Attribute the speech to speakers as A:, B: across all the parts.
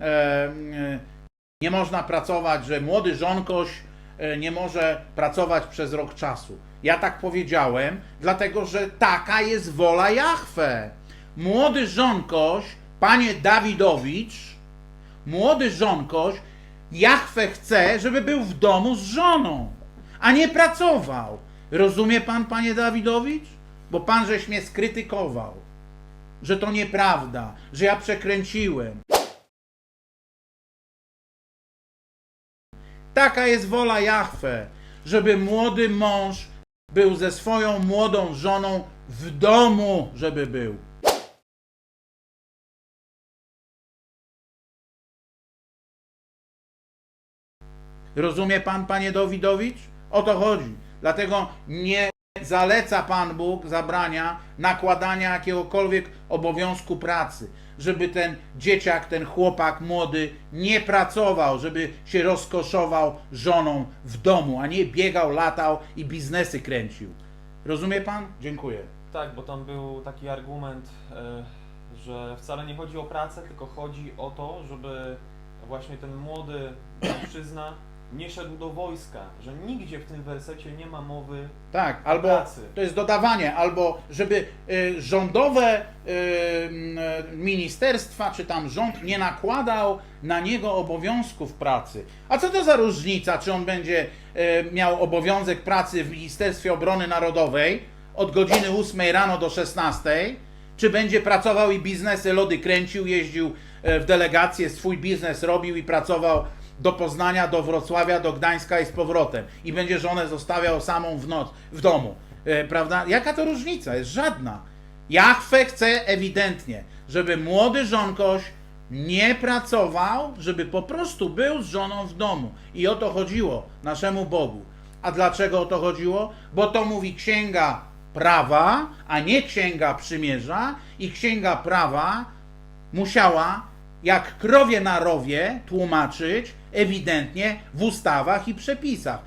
A: e, nie można pracować, że młody żonkoś e, nie może pracować przez rok czasu. Ja tak powiedziałem, dlatego że taka jest wola Jahwe. Młody żonkoś, panie Dawidowicz, młody żonkoś, Jahwe chce, żeby był w domu z żoną, a nie pracował. Rozumie pan, panie Dawidowicz? Bo pan żeś mnie skrytykował, że to nieprawda, że ja przekręciłem. Taka jest wola Jahwe, żeby młody mąż był ze swoją młodą żoną w domu, żeby był. Rozumie pan, panie Dawidowicz? O to chodzi. Dlatego nie zaleca Pan Bóg, zabrania nakładania jakiegokolwiek obowiązku pracy, żeby ten dzieciak, ten chłopak młody nie pracował, żeby się rozkoszował żoną w domu, a nie biegał, latał i biznesy kręcił. Rozumie pan? Dziękuję.
B: Tak, bo tam był taki argument, e, że wcale nie chodzi o pracę, tylko chodzi o to, żeby właśnie ten młody mężczyzna nie szedł do wojska, że nigdzie w tym wersecie nie ma mowy
A: Tak, albo
B: pracy.
A: to jest dodawanie, albo żeby y, rządowe y, y, ministerstwa, czy tam rząd nie nakładał na niego obowiązków pracy. A co to za różnica, czy on będzie y, miał obowiązek pracy w Ministerstwie Obrony Narodowej od godziny 8 rano do 16, czy będzie pracował i biznesy lody kręcił, jeździł e, w delegację, swój biznes robił i pracował do Poznania, do Wrocławia, do Gdańska i z powrotem. I będzie żonę zostawiał samą w noc, w domu. E, prawda? Jaka to różnica? Jest żadna. Jachwę chce ewidentnie, żeby młody żonkoś nie pracował, żeby po prostu był z żoną w domu. I o to chodziło naszemu Bogu. A dlaczego o to chodziło? Bo to mówi księga prawa, a nie księga przymierza, i księga prawa musiała, jak krowie na rowie, tłumaczyć ewidentnie w ustawach i przepisach.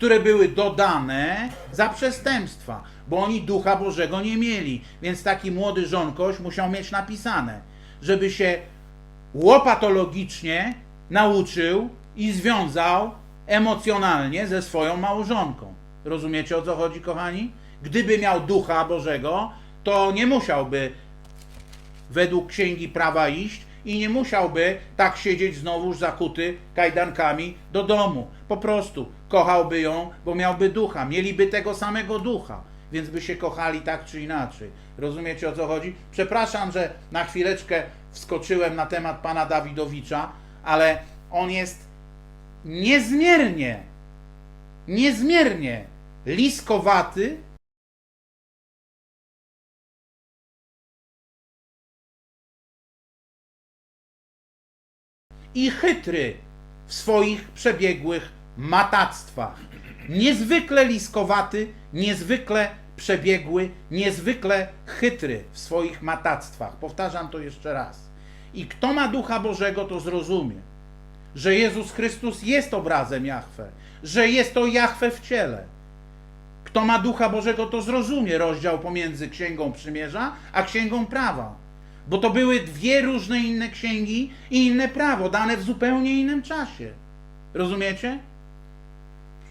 A: Które były dodane za przestępstwa, bo oni Ducha Bożego nie mieli. Więc taki młody żonkoś musiał mieć napisane, żeby się łopatologicznie nauczył i związał emocjonalnie ze swoją małżonką. Rozumiecie o co chodzi, kochani? Gdyby miał Ducha Bożego, to nie musiałby według księgi prawa iść i nie musiałby tak siedzieć znowuż zakuty kajdankami do domu. Po prostu kochałby ją, bo miałby ducha, mieliby tego samego ducha, więc by się kochali tak czy inaczej. Rozumiecie o co chodzi? Przepraszam, że na chwileczkę wskoczyłem na temat pana Dawidowicza, ale on jest niezmiernie, niezmiernie liskowaty i chytry w swoich przebiegłych matactwach. Niezwykle liskowaty, niezwykle przebiegły, niezwykle chytry w swoich matactwach. Powtarzam to jeszcze raz. I kto ma Ducha Bożego, to zrozumie, że Jezus Chrystus jest obrazem Jahwe, że jest to Jahwe w ciele. Kto ma Ducha Bożego, to zrozumie rozdział pomiędzy Księgą Przymierza a Księgą Prawa. Bo to były dwie różne inne księgi i inne prawo, dane w zupełnie innym czasie. Rozumiecie?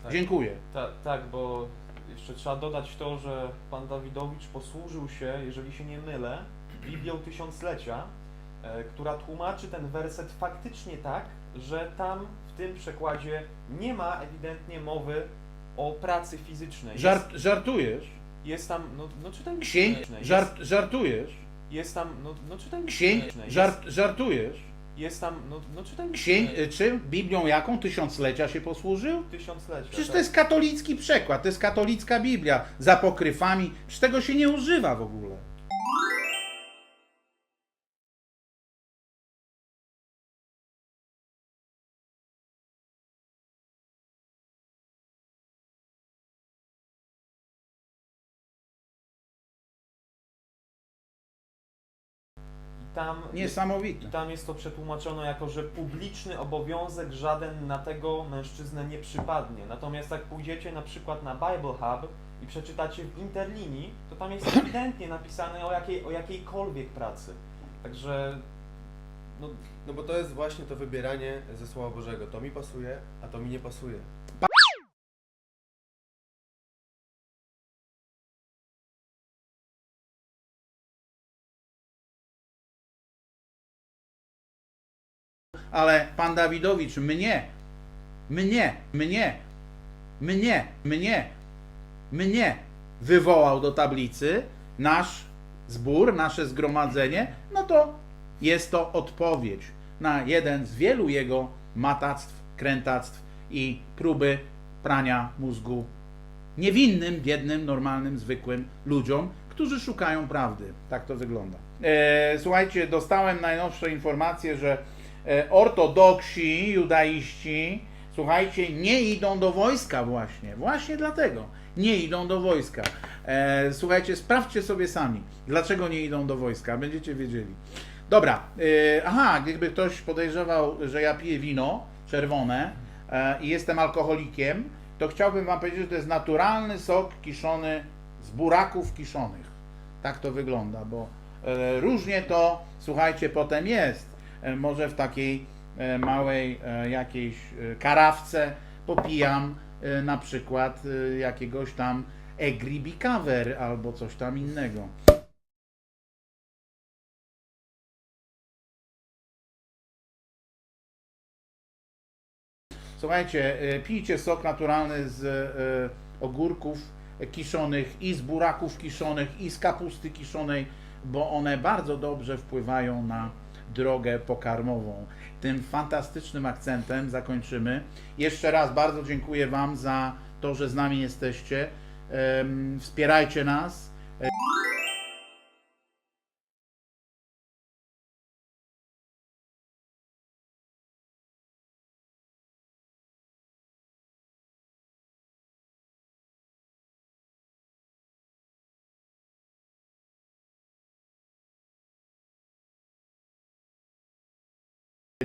B: Tak.
A: Dziękuję.
B: Ta, tak, bo jeszcze trzeba dodać to, że pan Dawidowicz posłużył się, jeżeli się nie mylę, Biblią Tysiąclecia, e, która tłumaczy ten werset faktycznie tak, że tam w tym przekładzie nie ma ewidentnie mowy o pracy fizycznej. Jest,
A: Żart, żartujesz?
B: jest tam, no, no czytaj
A: Księg, żart, żartujesz?
B: Jest tam, no, no czytaj
A: Księg,
B: jest,
A: żart, żartujesz?
B: Jest tam, no, no czytajmy
A: Księg, czy Biblią jaką tysiąclecia się posłużył?
B: tysiąclecia.
A: Przecież
B: tak.
A: to jest katolicki przekład, to jest katolicka Biblia, za pokryfami, przecież tego się nie używa w ogóle.
B: I tam, I
A: Niesamowite.
B: tam jest to przetłumaczone jako, że publiczny obowiązek żaden na tego mężczyznę nie przypadnie. Natomiast jak pójdziecie na przykład na Bible Hub i przeczytacie w interlinii, to tam jest ewidentnie napisane o, jakiej, o jakiejkolwiek pracy. Także no,
C: No bo to jest właśnie to wybieranie ze Słowa Bożego. To mi pasuje, a to mi nie pasuje.
A: Ale pan Dawidowicz mnie, mnie, mnie, mnie, mnie, mnie wywołał do tablicy, nasz zbór, nasze zgromadzenie, no to jest to odpowiedź na jeden z wielu jego matactw, krętactw i próby prania mózgu niewinnym, biednym, normalnym, zwykłym ludziom, którzy szukają prawdy. Tak to wygląda. E, słuchajcie, dostałem najnowsze informacje, że ortodoksi, judaiści, słuchajcie, nie idą do wojska właśnie. Właśnie dlatego nie idą do wojska. E, słuchajcie, sprawdźcie sobie sami, dlaczego nie idą do wojska, będziecie wiedzieli. Dobra, e, aha, gdyby ktoś podejrzewał, że ja piję wino czerwone e, i jestem alkoholikiem, to chciałbym Wam powiedzieć, że to jest naturalny sok kiszony z buraków kiszonych. Tak to wygląda, bo e, różnie to, słuchajcie, potem jest. E, może w takiej e, małej e, jakiejś karawce popijam na przykład jakiegoś tam Egribicaver albo coś tam innego. Słuchajcie, pijcie sok naturalny z ogórków kiszonych i z buraków kiszonych i z kapusty kiszonej, bo one bardzo dobrze wpływają na drogę pokarmową. Tym fantastycznym akcentem zakończymy. Jeszcze raz bardzo dziękuję Wam za to, że z nami jesteście. Wspierajcie nas.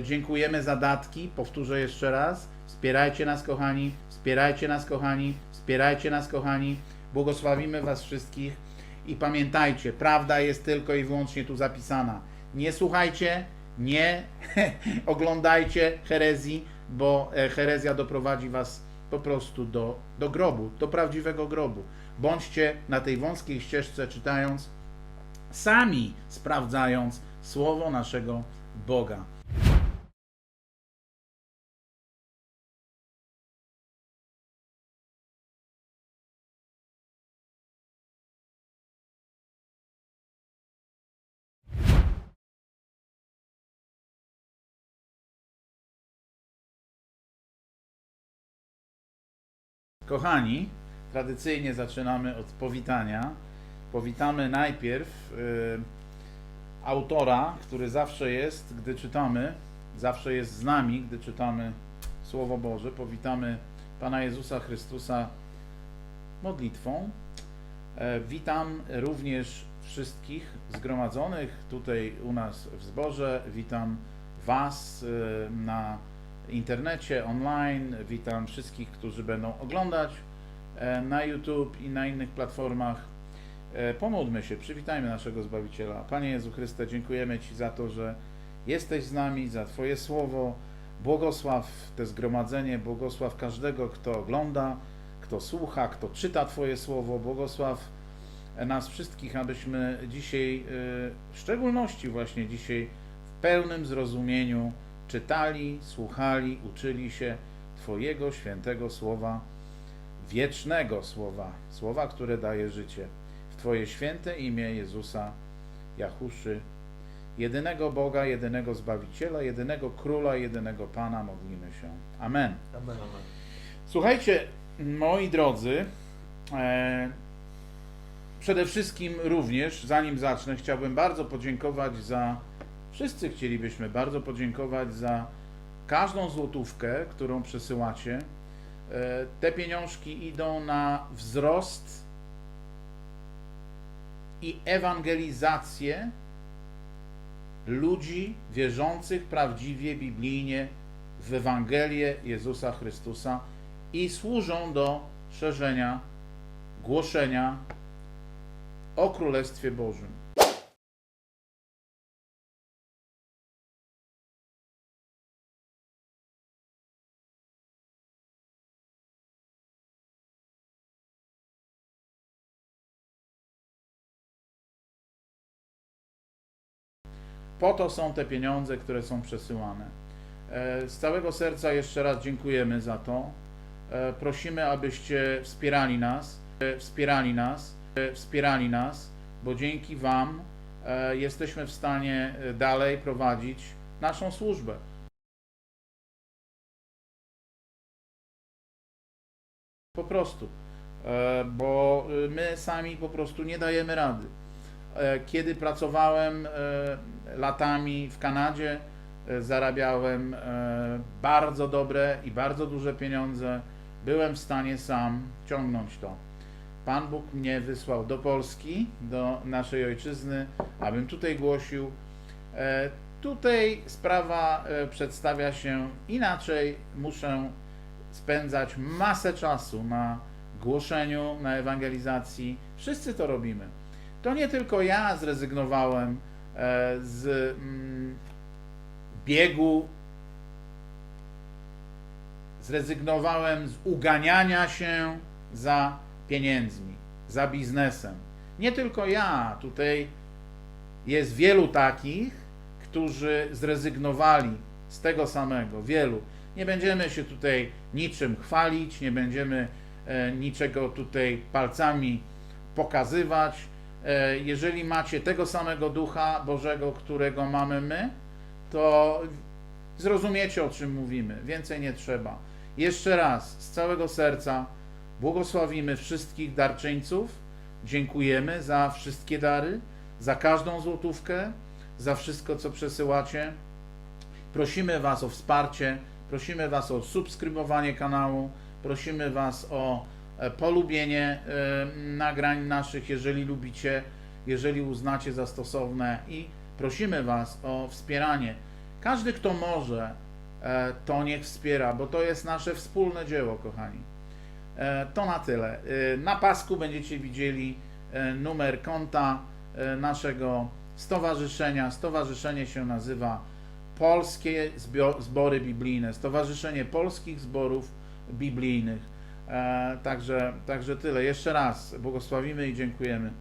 A: Dziękujemy za datki. Powtórzę jeszcze raz. Wspierajcie nas, kochani. Wspierajcie nas, kochani. Wspierajcie nas, kochani. Błogosławimy Was wszystkich. I pamiętajcie, prawda jest tylko i wyłącznie tu zapisana. Nie słuchajcie, nie oglądajcie herezji, bo e, herezja doprowadzi Was po prostu do, do grobu, do prawdziwego grobu. Bądźcie na tej wąskiej ścieżce czytając, sami sprawdzając słowo naszego Boga. Kochani, tradycyjnie zaczynamy od powitania. Powitamy najpierw y, autora, który zawsze jest, gdy czytamy, zawsze jest z nami, gdy czytamy Słowo Boże. Powitamy Pana Jezusa Chrystusa modlitwą. E, witam również wszystkich zgromadzonych tutaj u nas w zborze. Witam Was y, na internecie, online. Witam wszystkich, którzy będą oglądać e, na YouTube i na innych platformach. E, Pomódlmy się, przywitajmy naszego Zbawiciela. Panie Jezu Chryste, dziękujemy Ci za to, że jesteś z nami, za Twoje słowo. Błogosław te zgromadzenie, błogosław każdego, kto ogląda, kto słucha, kto czyta Twoje słowo. Błogosław nas wszystkich, abyśmy dzisiaj, e, w szczególności właśnie dzisiaj, w pełnym zrozumieniu czytali, słuchali, uczyli się Twojego świętego słowa, wiecznego słowa, słowa, które daje życie. W Twoje święte imię Jezusa, Jachuszy, jedynego Boga, jedynego Zbawiciela, jedynego Króla, jedynego Pana modlimy się. Amen.
C: Amen.
A: Słuchajcie, moi drodzy, e, przede wszystkim również, zanim zacznę, chciałbym bardzo podziękować za, wszyscy chcielibyśmy bardzo podziękować za każdą złotówkę, którą przesyłacie. E, te pieniążki idą na wzrost i ewangelizację ludzi wierzących prawdziwie, biblijnie w Ewangelię Jezusa Chrystusa i służą do szerzenia, głoszenia o Królestwie Bożym. Po to są te pieniądze, które są przesyłane. E, Z całego serca jeszcze raz dziękujemy za to. E, Prosimy, abyście wspierali nas, e, wspierali nas, wspierali nas, bo dzięki Wam jesteśmy w stanie dalej prowadzić naszą służbę. Po prostu, bo my sami po prostu nie dajemy rady. E, Kiedy pracowałem e, latami w Kanadzie, e, zarabiałem bardzo dobre i bardzo duże pieniądze. Byłem w stanie sam ciągnąć to. Pan Bóg mnie wysłał do Polski, do naszej ojczyzny, abym tutaj głosił. Tutaj sprawa przedstawia się inaczej. Muszę spędzać masę czasu na głoszeniu, na ewangelizacji. Wszyscy to robimy. To nie tylko ja zrezygnowałem e, z mm, biegu, zrezygnowałem z uganiania się za pieniędzmi, za biznesem. Nie tylko ja, tutaj jest wielu takich, którzy zrezygnowali z tego samego, wielu. Nie będziemy się tutaj niczym chwalić, nie będziemy e, niczego tutaj palcami pokazywać. E, jeżeli macie tego samego ducha Bożego, którego mamy my, to zrozumiecie o czym mówimy. Więcej nie trzeba. Jeszcze raz, z całego serca błogosławimy wszystkich darczyńców. Dziękujemy za wszystkie dary, za każdą złotówkę, za wszystko, co przesyłacie. Prosimy Was o wsparcie, prosimy Was o subskrybowanie kanału, prosimy Was o polubienie e, nagrań naszych, jeżeli lubicie, jeżeli uznacie za stosowne i prosimy Was o wspieranie. Każdy, kto może, e, to niech wspiera, bo to jest nasze wspólne dzieło, kochani. E, To na tyle. E, Na pasku będziecie widzieli e, numer konta e, naszego stowarzyszenia. Stowarzyszenie się nazywa Polskie Zbory Biblijne, Stowarzyszenie Polskich Zborów Biblijnych. E, Także, także tyle. Jeszcze raz błogosławimy i dziękujemy.